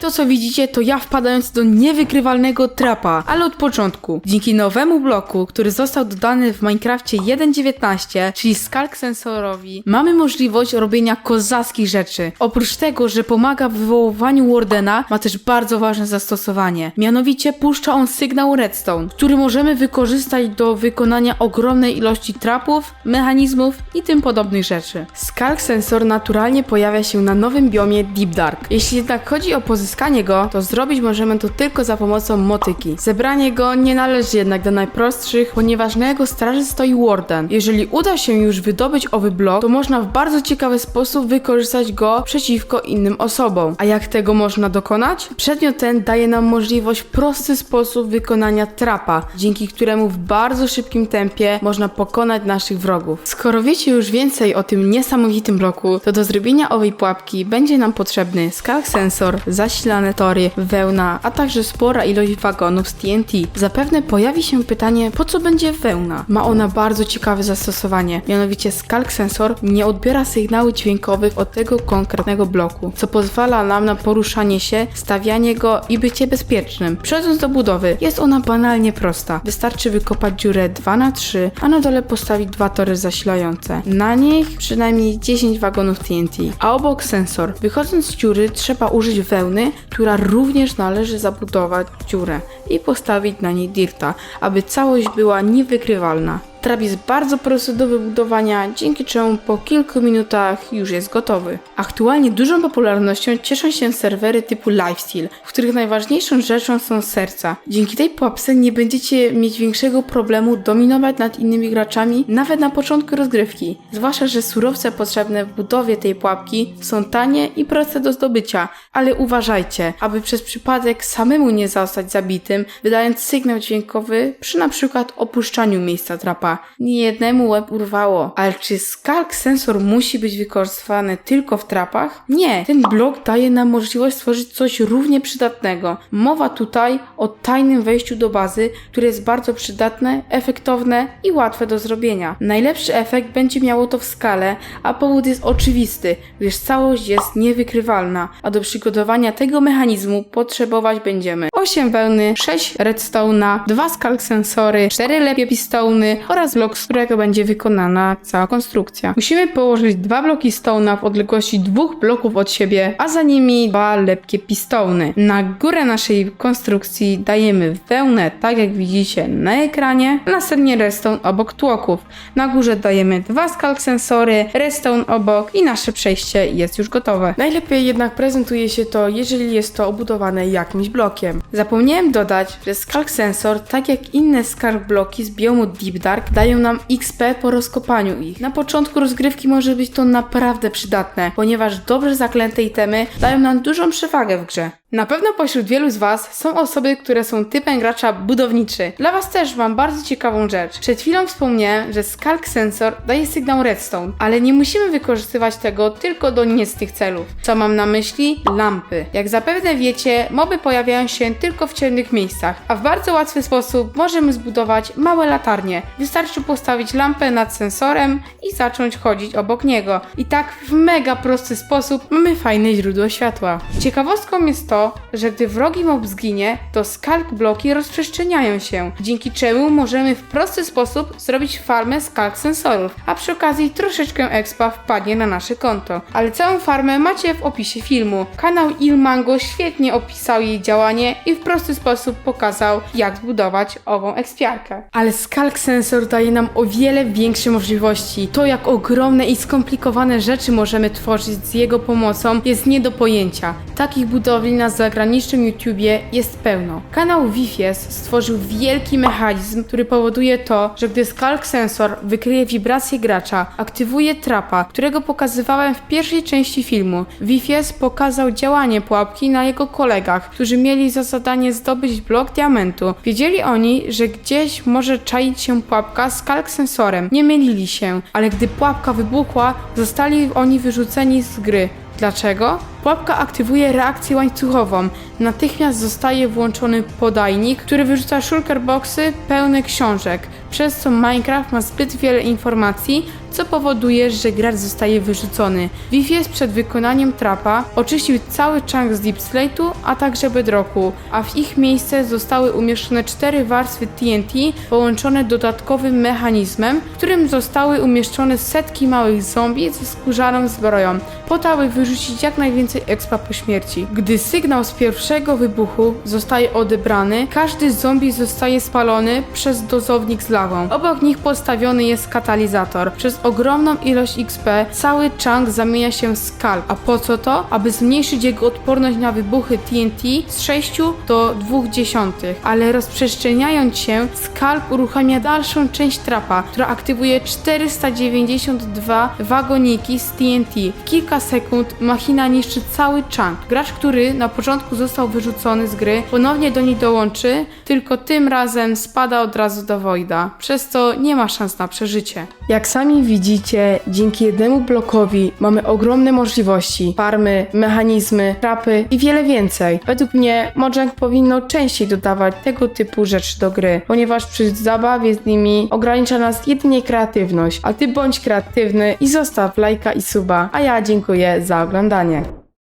To co widzicie to ja wpadając do niewykrywalnego trapa, ale od początku. Dzięki nowemu bloku, który został dodany w Minecrafcie 1.19, czyli Skalk Sensorowi, mamy możliwość robienia kozackich rzeczy. Oprócz tego, że pomaga w wywoływaniu Wardena, ma też bardzo ważne zastosowanie. Mianowicie puszcza on sygnał redstone, który możemy wykorzystać do wykonania ogromnej ilości trapów, mechanizmów i tym podobnych rzeczy. Skalk Sensor naturalnie pojawia się na nowym biomie Deep Dark. Jeśli jednak chodzi o pozyskanie go, to zrobić możemy to tylko za pomocą motyki. Zebranie go nie należy jednak do najprostszych, ponieważ na jego straży stoi Warden. Jeżeli uda się już wydobyć owy blok, to można w bardzo ciekawy sposób wykorzystać go przeciwko innym osobom. A jak tego można dokonać? Przedmiot ten daje nam możliwość prosty sposób wykonania trapa, dzięki któremu w bardzo szybkim tempie można pokonać naszych wrogów. Skoro wiecie już więcej o tym niesamowitym bloku, to do zrobienia owej pułapki będzie nam potrzebny skalk sensor, zasilane tory, wełna, a także spora ilość wagonów z TNT. Zapewne pojawi się pytanie, po co będzie wełna? Ma ona bardzo ciekawe zastosowanie, mianowicie skalk sensor nie odbiera sygnałów dźwiękowych od tego konkretnego bloku, co pozwala nam na poruszanie się, stawianie go i bycie bezpiecznym. Przechodząc do budowy, jest ona banalnie prosta. Wystarczy wykopać dziurę 2 na 3 a na dole postawić dwa tory zasilające. Na nich przynajmniej 10 wagonów TNT, a obok sensor. Wychodząc z dziury trzeba użyć wełny, która również należy zabudować dziurę i postawić na niej dirta, aby całość była niewykrywalna. Trap jest bardzo prosty do wybudowania, dzięki czemu po kilku minutach już jest gotowy. Aktualnie dużą popularnością cieszą się serwery typu Lifesteal, w których najważniejszą rzeczą są serca. Dzięki tej pułapce nie będziecie mieć większego problemu dominować nad innymi graczami nawet na początku rozgrywki. Zwłaszcza, że surowce potrzebne w budowie tej pułapki są tanie i proste do zdobycia, ale uważajcie, aby przez przypadek samemu nie zostać zabitym, wydając sygnał dźwiękowy przy na przykład opuszczaniu miejsca trapa. Niejednemu łeb urwało. Ale czy skalk sensor musi być wykorzystywany tylko w trapach? Nie. Ten blok daje nam możliwość stworzyć coś równie przydatnego. Mowa tutaj o tajnym wejściu do bazy, które jest bardzo przydatne, efektowne i łatwe do zrobienia. Najlepszy efekt będzie miało to w skale, a powód jest oczywisty, gdyż całość jest niewykrywalna, a do przygotowania tego mechanizmu potrzebować będziemy 8 wełny, 6 redstone'a, 2 skalk sensory, 4 lepie pistony oraz blok, z którego będzie wykonana cała konstrukcja. Musimy położyć dwa bloki stone'a w odległości dwóch bloków od siebie, a za nimi dwa lepkie pistony. Na górę naszej konstrukcji dajemy wełnę, tak jak widzicie na ekranie, następnie redstone obok tłoków. Na górze dajemy dwa skalk sensory, redstone obok i nasze przejście jest już gotowe. Najlepiej jednak prezentuje się to, jeżeli jest to obudowane jakimś blokiem. Zapomniałem dodać, że skalk sensor, tak jak inne skalk bloki z biomu Deep Dark, dają nam XP po rozkopaniu ich. Na początku rozgrywki może być to naprawdę przydatne, ponieważ dobrze zaklęte itemy dają nam dużą przewagę w grze. Na pewno pośród wielu z Was są osoby, które są typem gracza budowniczy. Dla Was też mam bardzo ciekawą rzecz. Przed chwilą wspomniałem, że Skalk Sensor daje sygnał redstone, ale nie musimy wykorzystywać tego tylko do niecnych celów. Co mam na myśli? Lampy. Jak zapewne wiecie, moby pojawiają się tylko w ciemnych miejscach, a w bardzo łatwy sposób możemy zbudować małe latarnie. Wystarczy postawić lampę nad sensorem i zacząć chodzić obok niego. I tak w mega prosty sposób mamy fajne źródło światła. Ciekawostką jest to, że gdy wrogi mob zginie, to skalk bloki rozprzestrzeniają się, dzięki czemu możemy w prosty sposób zrobić farmę skalk sensorów, a przy okazji troszeczkę expa wpadnie na nasze konto. Ale całą farmę macie w opisie filmu. Kanał Ilmango świetnie opisał jej działanie i w prosty sposób pokazał, jak zbudować ową ekspiarkę. Ale skalk sensor daje nam o wiele większe możliwości. To, jak ogromne i skomplikowane rzeczy możemy tworzyć z jego pomocą, jest nie do pojęcia. Takich budowli na zagranicznym YouTubie jest pełno. Kanał Wifies stworzył wielki mechanizm, który powoduje to, że gdy skalk sensor wykryje wibrację gracza, aktywuje trapa, którego pokazywałem w pierwszej części filmu. Wifies pokazał działanie pułapki na jego kolegach, którzy mieli za zadanie zdobyć blok diamentu. Wiedzieli oni, że gdzieś może czaić się pułapka z kalk sensorem. Nie mylili się, ale gdy pułapka wybuchła, zostali oni wyrzuceni z gry. Dlaczego? Pułapka aktywuje reakcję łańcuchową. Natychmiast zostaje włączony podajnik, który wyrzuca shulker boxy pełne książek, przez co Minecraft ma zbyt wiele informacji, co powoduje, że gracz zostaje wyrzucony. VFS przed wykonaniem trapa oczyścił cały chunk z Deep Slate'u, a także Bedrocku, a w ich miejsce zostały umieszczone cztery warstwy TNT połączone dodatkowym mechanizmem, w którym zostały umieszczone setki małych zombie ze skórzaną zbroją, po to, aby wyrzucić jak najwięcej expa po śmierci. Gdy sygnał z pierwszego wybuchu zostaje odebrany, każdy zombie zostaje spalony przez dozownik z lawą. Obok nich postawiony jest katalizator. Przez ogromną ilość XP cały chunk zamienia się w skalp. A po co to? Aby zmniejszyć jego odporność na wybuchy TNT z 6 do 0,2. Ale rozprzestrzeniając się, skalp uruchamia dalszą część trapa, która aktywuje 492 wagoniki z TNT. W kilka sekund machina niszczy cały chunk. Gracz, który na początku został wyrzucony z gry, ponownie do niej dołączy, tylko tym razem spada od razu do Voida, przez co nie ma szans na przeżycie. Jak sami widzicie, dzięki jednemu blokowi mamy ogromne możliwości. Farmy, mechanizmy, trapy i wiele więcej. Według mnie Mojang powinno częściej dodawać tego typu rzeczy do gry, ponieważ przy zabawie z nimi ogranicza nas jedynie kreatywność. A ty bądź kreatywny i zostaw lajka i suba, a ja dziękuję za oglądanie.